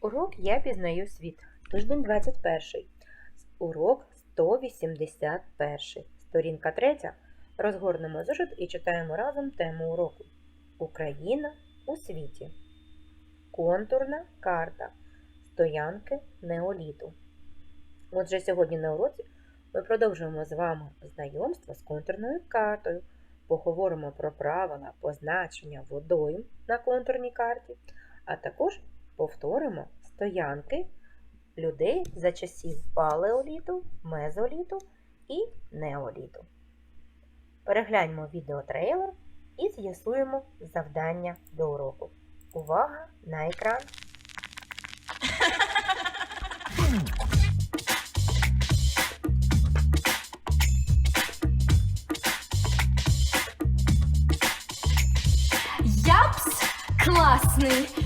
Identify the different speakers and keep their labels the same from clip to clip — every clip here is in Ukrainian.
Speaker 1: Урок Я пізнаю світ. Тиждень 21. Урок 181. Сторінка 3. Розгорнемо зошит і читаємо разом тему уроку. Україна у світі. Контурна карта. Стоянки неоліту. Отже, сьогодні на уроці ми продовжуємо з вами знайомство з контурною картою. Поговоримо про правила позначення водойм на контурній карті, а також повторимо стоянки людей за часів палеоліту, мезоліту і неоліту. Перегляньмо відеотрейлер і з'ясуємо завдання до уроку. Увага на екран!
Speaker 2: Япс урок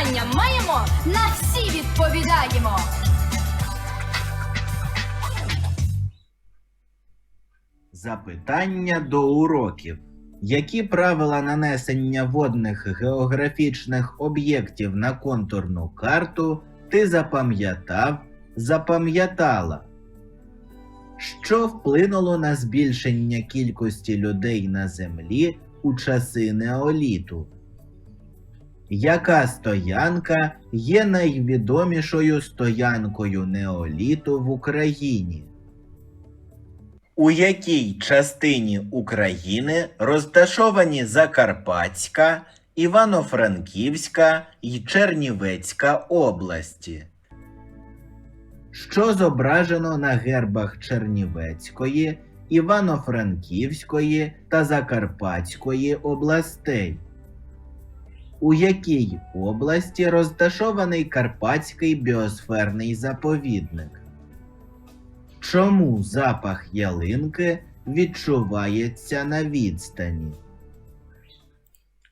Speaker 2: Запитання маємо, на всі відповідаємо.
Speaker 3: Запитання до уроків. Які правила нанесення водних географічних об'єктів на контурну карту ти запам'ятав, запам'ятала? Що вплинуло на збільшення кількості людей на землі у часи неоліту? Яка стоянка є найвідомішою стоянкою неоліту в Україні? У якій частині України розташовані Закарпатська, Івано-Франківська і Чернівецька області? Що зображено на гербах Чернівецької, Івано-Франківської та Закарпатської областей? У якій області розташований Карпатський біосферний заповідник? Чому запах ялинки відчувається на відстані?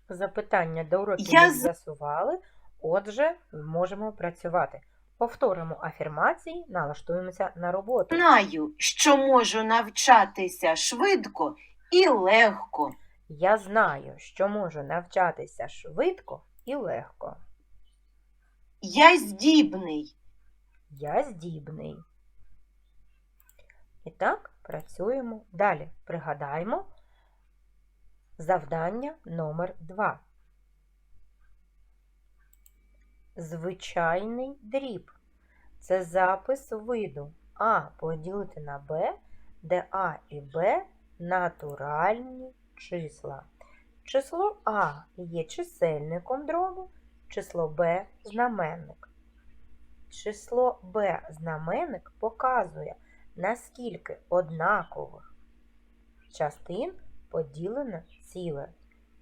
Speaker 1: Запитання до уроків
Speaker 4: Я
Speaker 1: ми з'ясували, отже, можемо працювати. Повторимо афірмації, налаштуємося на роботу.
Speaker 4: Знаю, що можу навчатися швидко і легко.
Speaker 1: Я знаю, що можу навчатися швидко і легко.
Speaker 4: Я здібний.
Speaker 1: Я здібний. І так, працюємо далі. Пригадаємо завдання номер 2. Звичайний дріб. Це запис виду А поділити на Б, де А і Б натуральні числа. Число А є чисельником дробу, число Б знаменник. Число Б знаменник показує, наскільки однакових частин поділене ціле.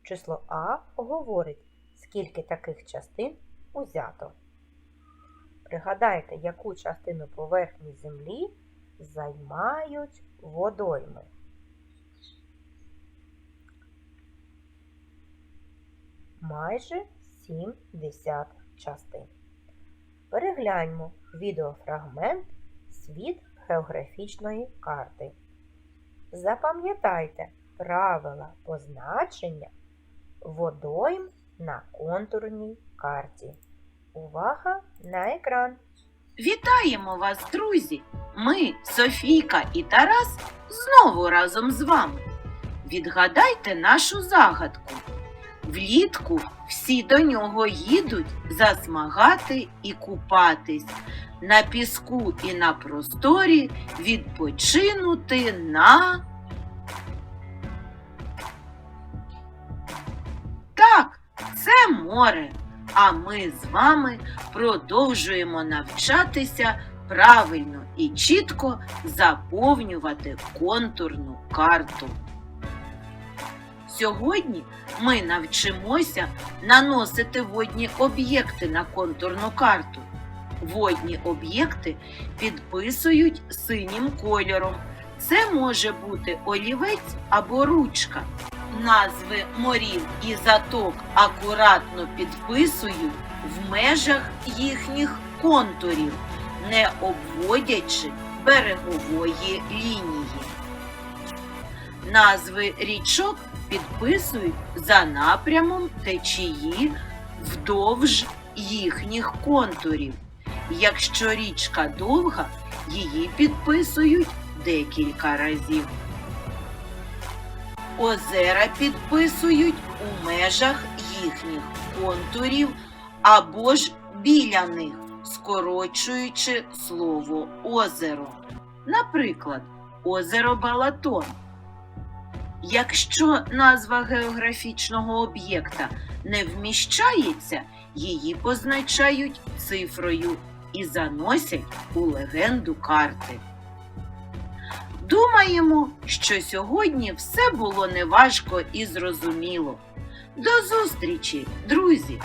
Speaker 1: Число А говорить, скільки таких частин узято. Пригадайте, яку частину поверхні землі займають водойми. Майже 70 частин. Перегляньмо відеофрагмент Світ географічної карти. Запам'ятайте правила позначення водойм на контурній карті. Увага на екран!
Speaker 4: Вітаємо вас, друзі! Ми, Софійка і Тарас, знову разом з вами. Відгадайте нашу загадку. Влітку всі до нього їдуть засмагати і купатись, на піску і на просторі відпочинути на. Так, це море. А ми з вами продовжуємо навчатися правильно і чітко заповнювати контурну карту. Сьогодні ми навчимося наносити водні об'єкти на контурну карту. Водні об'єкти підписують синім кольором. Це може бути олівець або ручка. Назви морів і заток акуратно підписують в межах їхніх контурів, не обводячи берегової лінії. Назви річок підписують за напрямом течії вдовж їхніх контурів. Якщо річка довга, її підписують декілька разів. Озера підписують у межах їхніх контурів або ж біля них, скорочуючи слово озеро. Наприклад, озеро Балатон. Якщо назва географічного об'єкта не вміщається, її позначають цифрою і заносять у легенду карти. Думаємо, що сьогодні все було неважко і зрозуміло. До зустрічі, друзі!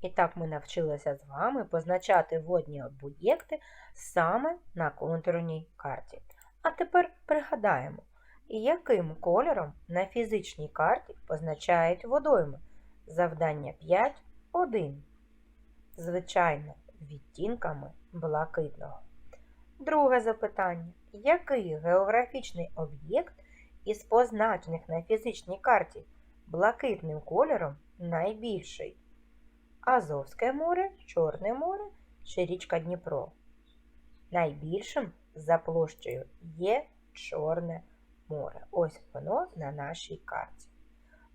Speaker 1: І так ми навчилися з вами позначати водні об'єкти саме на контурній карті. А тепер пригадаємо, яким кольором на фізичній карті позначають водойми. Завдання 5.1. Звичайно, відтінками блакитного. Друге запитання. Який географічний об'єкт із позначених на фізичній карті блакитним кольором найбільший? Азовське море, Чорне море чи річка Дніпро. Найбільшим за площею є Чорне море. Ось воно на нашій карті.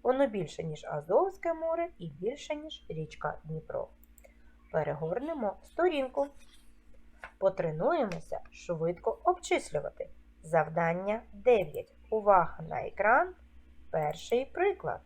Speaker 1: Воно більше, ніж Азовське море і більше, ніж річка Дніпро. Перегорнемо сторінку. Потренуємося швидко обчислювати. Завдання 9. Увага на екран. Перший приклад.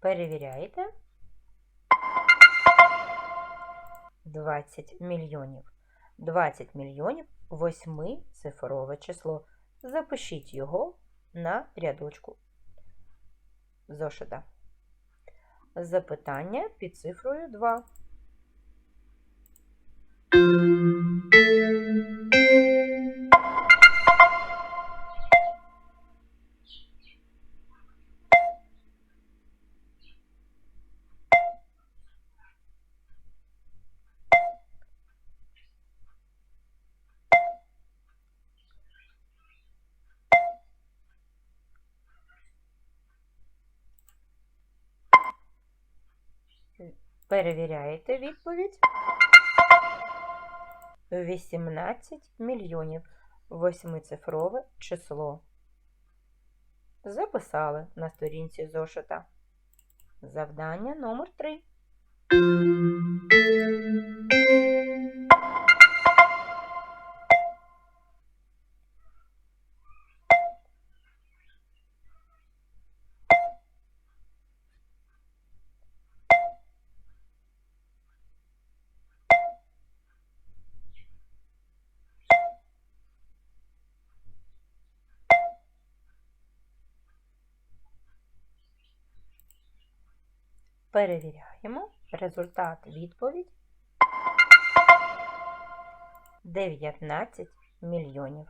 Speaker 1: Перевіряєте. 20 мільйонів. 20 мільйонів восьмицифрове число. Запишіть його на рядочку зошита. Запитання під цифрою 2. Перевіряєте відповідь. 18 мільйонів восьмицифрове число. Записали на сторінці зошита. Завдання номер 3. Перевіряємо результат відповідь 19 мільйонів.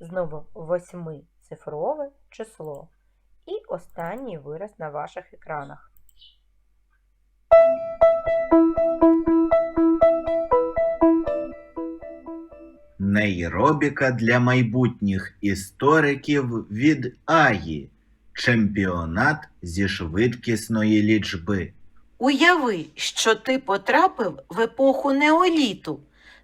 Speaker 1: Знову восьмицифрове число. І останній вираз на ваших екранах.
Speaker 3: Нейробіка для майбутніх істориків від Аї. Чемпіонат зі швидкісної лічби.
Speaker 4: Уяви, що ти потрапив в епоху неоліту.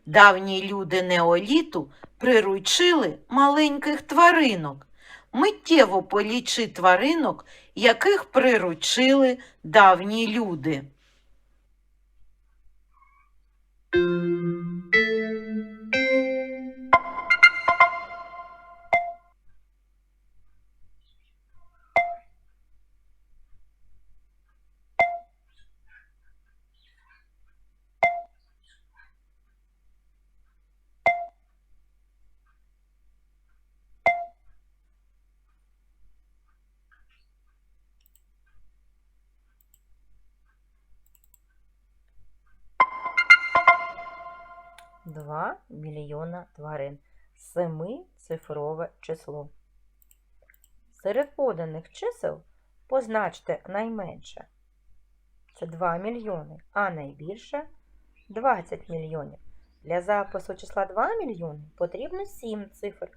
Speaker 4: Давні люди неоліту приручили маленьких тваринок. Миттєво полічи тваринок, яких приручили давні люди.
Speaker 1: Два мільйона тварин. Семицифрове число. Серед поданих чисел позначте найменше. Це 2 мільйони, а найбільше 20 мільйонів. Для запису числа 2 мільйони потрібно 7 цифр,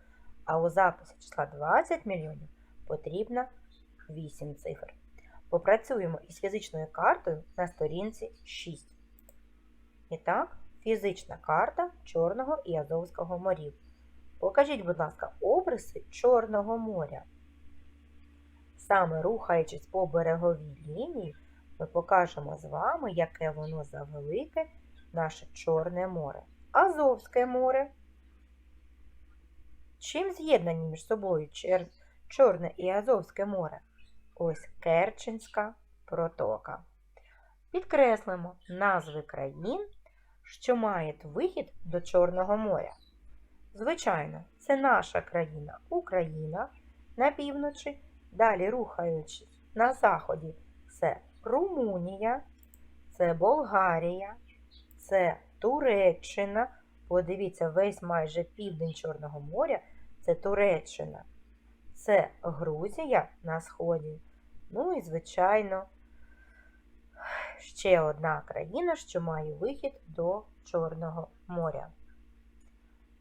Speaker 1: а у запису числа 20 мільйонів потрібно 8 цифр. Попрацюємо із фізичною картою на сторінці 6. І так, фізична карта Чорного і Азовського морів. Покажіть, будь ласка, обриси Чорного моря. Саме рухаючись по береговій лінії, ми покажемо з вами, яке воно завелике, наше Чорне море. Азовське море. Чим з'єднані між собою Чорне і Азовське море? Ось Керченська протока. Підкреслимо назви країн, що мають вихід до Чорного моря. Звичайно, це наша країна Україна на півночі, далі рухаючись на заході, це Румунія, це Болгарія, це Туреччина. Подивіться, весь майже південь Чорного моря це Туреччина, це Грузія на сході. Ну і, звичайно, ще одна країна, що має вихід до Чорного моря.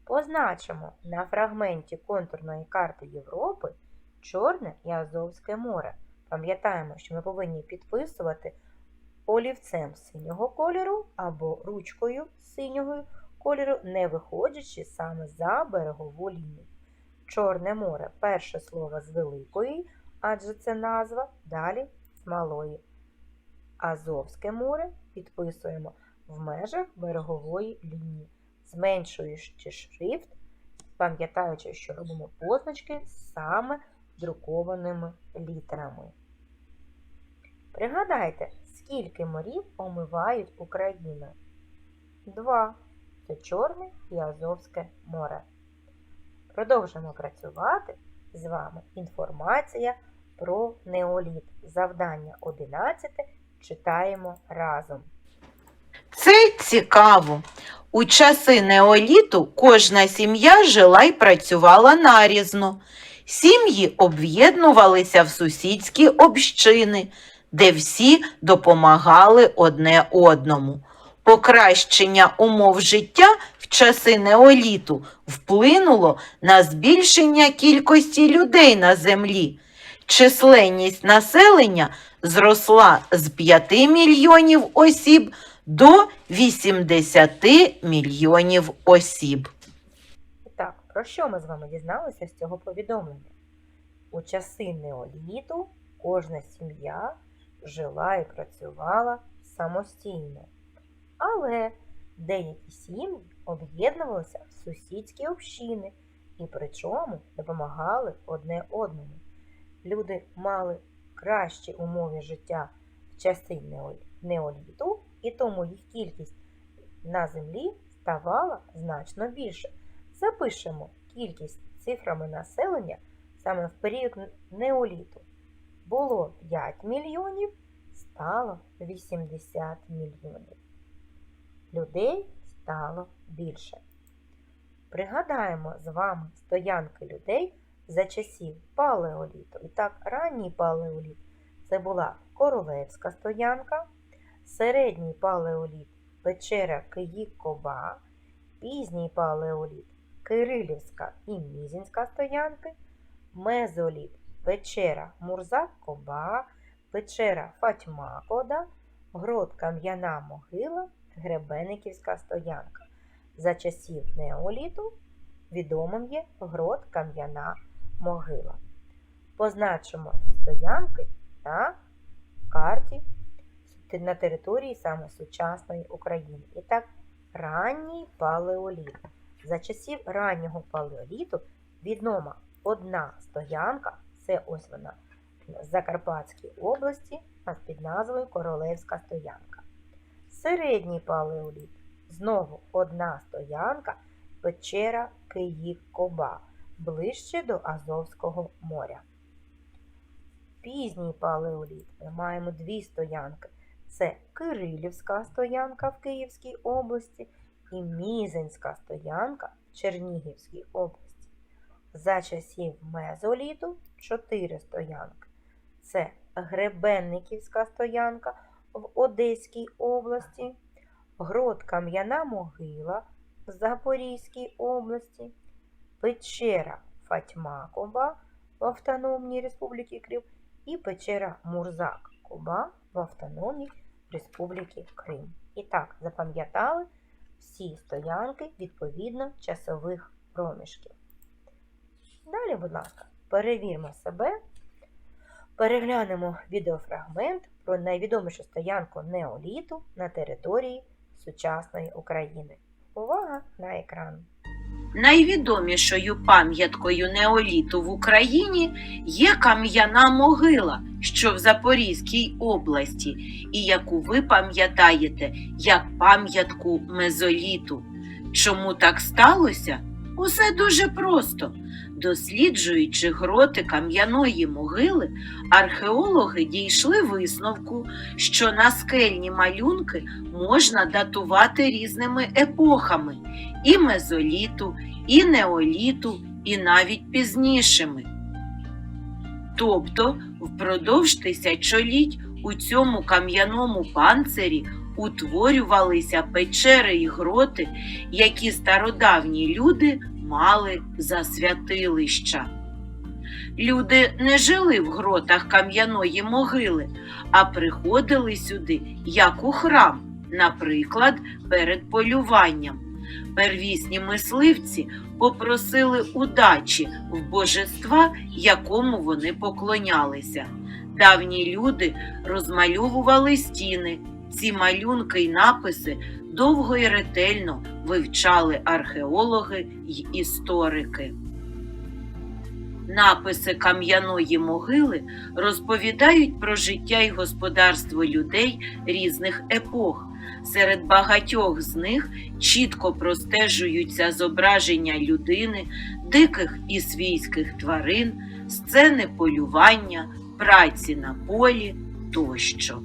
Speaker 1: Позначимо на фрагменті контурної карти Європи Чорне і Азовське море. Пам'ятаємо, що ми повинні підписувати олівцем синього кольору або ручкою синього кольору, не виходячи саме за берегову лінію. Чорне море перше слово з великої, адже це назва, далі з малої. Азовське море підписуємо в межах берегової лінії, зменшуючи шрифт, пам'ятаючи, що робимо позначки саме друкованими літерами. Пригадайте, скільки морів омивають Україну? Два. Це Чорне і Азовське море. Продовжимо працювати з вами інформація про неоліт. Завдання 11 читаємо разом.
Speaker 4: Це цікаво. У часи неоліту кожна сім'я жила й працювала нарізно. Сім'ї об'єднувалися в сусідські общини, де всі допомагали одне одному. Покращення умов життя в часи неоліту вплинуло на збільшення кількості людей на землі. Численність населення зросла з 5 мільйонів осіб до 80 мільйонів осіб.
Speaker 1: Так, про що ми з вами дізналися з цього повідомлення? У часи неоліту кожна сім'я жила і працювала самостійно. Але деякі сім'ї об'єднувалися в сусідські общини і причому допомагали одне одному. Люди мали кращі умови життя в часи неоліту, і тому їх кількість на землі ставала значно більше. Запишемо кількість цифрами населення саме в період неоліту. Було 5 мільйонів, стало 80 мільйонів. Людей стало більше. Пригадаємо з вами стоянки людей за часів палеоліту. І так, ранній палеоліт це була королевська стоянка, середній палеоліт печера Київ-Коба, пізній палеоліт Кирилівська і Мізінська стоянки, мезоліт печера Мурзак-Коба, печера Фатьма-Кода, грот Кам'яна могила, Гребениківська стоянка. За часів неоліту відомим є грот Кам'яна могила. Позначимо стоянки на карті на території саме сучасної України. І так, ранній палеоліт. За часів раннього палеоліту відома одна стоянка, це ось вона в Закарпатській області під назвою Королевська стоянка. Середній палеоліт. Знову одна стоянка печера Київ-Коба, ближче до Азовського моря. Пізній палеоліт. Ми маємо дві стоянки. Це Кирилівська стоянка в Київській області і Мізинська стоянка в Чернігівській області. За часів мезоліту чотири стоянки. Це Гребенниківська стоянка в Одеській області, Грот Кам'яна могила в Запорізькій області, печера Фатьма-Коба в Автономній Республіці Крим і печера Мурзак-Коба в Автономній Республіці Крим. І так, запам'ятали всі стоянки відповідно часових проміжків. Далі, будь ласка, перевірмо себе. Переглянемо відеофрагмент про найвідомішу стоянку неоліту на території сучасної України. Увага на екран!
Speaker 4: Найвідомішою пам'яткою неоліту в Україні є кам'яна могила, що в Запорізькій області, і яку ви пам'ятаєте як пам'ятку мезоліту. Чому так сталося? Усе дуже просто. Досліджуючи гроти кам'яної могили, археологи дійшли висновку, що наскельні малюнки можна датувати різними епохами і мезоліту, і неоліту, і навіть пізнішими. Тобто, впродовж тисячоліть у цьому кам'яному панцирі утворювалися печери й гроти, які стародавні люди мали за святилища. Люди не жили в гротах кам'яної могили, а приходили сюди як у храм, наприклад, перед полюванням. Первісні мисливці попросили удачі в божества, якому вони поклонялися. Давні люди розмальовували стіни. Ці малюнки й написи довго і ретельно вивчали археологи й історики. Написи кам'яної могили розповідають про життя і господарство людей різних епох. Серед багатьох з них чітко простежуються зображення людини, диких і свійських тварин, сцени полювання, праці на полі тощо.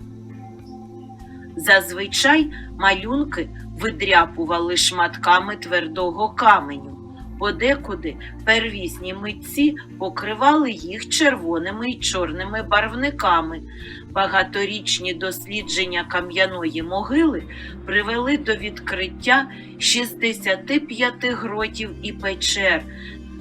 Speaker 4: Зазвичай малюнки видряпували шматками твердого каменю. Подекуди первісні митці покривали їх червоними й чорними барвниками. Багаторічні дослідження кам'яної могили привели до відкриття 65 гротів і печер,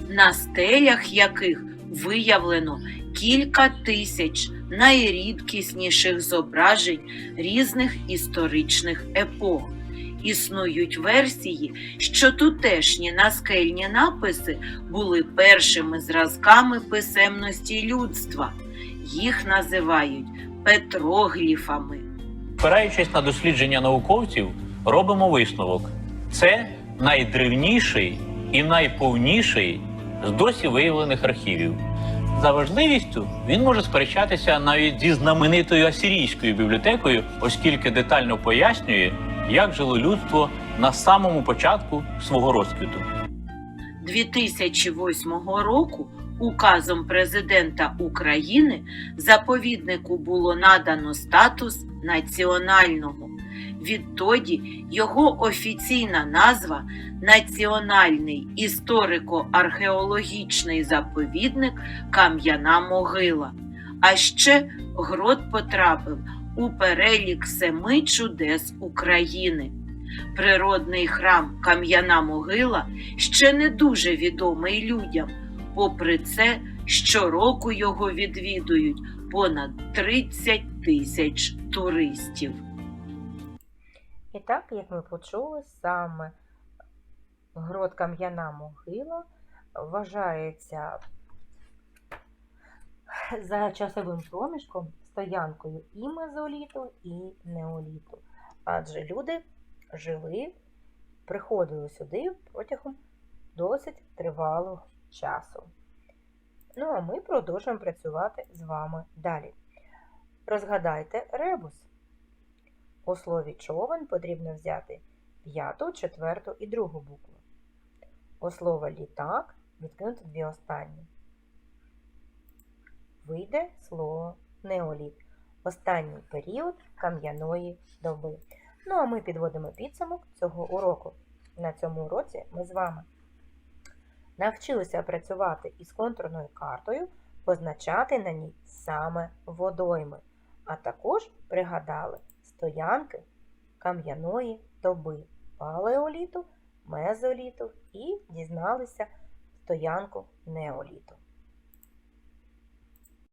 Speaker 4: на стелях яких виявлено кілька тисяч найрідкісніших зображень різних історичних епох. Існують версії, що тутешні наскельні написи були першими зразками писемності людства. Їх називають петрогліфами.
Speaker 5: Спираючись на дослідження науковців, робимо висновок: це найдревніший і найповніший з досі виявлених архівів. За важливістю він може сперечатися навіть зі знаменитою асирійською бібліотекою, оскільки детально пояснює, як жило людство на самому початку свого розквіту.
Speaker 4: 2008 року указом президента України заповіднику було надано статус національного. Відтоді його офіційна назва Національний історико-археологічний заповідник Кам'яна могила. А ще грот потрапив у перелік семи чудес України. Природний храм Кам'яна могила ще не дуже відомий людям. Попри це, щороку його відвідують понад 30 тисяч туристів.
Speaker 1: Так, як ми почули, саме Грот Кам'яна могила вважається за часовим проміжком стоянкою і мезоліту, і неоліту. Адже люди жили, приходили сюди протягом досить тривалого часу. Ну, а ми продовжуємо працювати з вами далі. Розгадайте ребус. У слові човен потрібно взяти п'яту, четверту і другу букву. У слова літак відкинути дві останні. Вийде слово неоліт. Останній період кам'яної доби. Ну а ми підводимо підсумок цього уроку. На цьому уроці ми з вами навчилися працювати із контурною картою, позначати на ній саме водойми, а також пригадали стоянки кам'яної доби палеоліту, мезоліту і дізналися стоянку неоліту.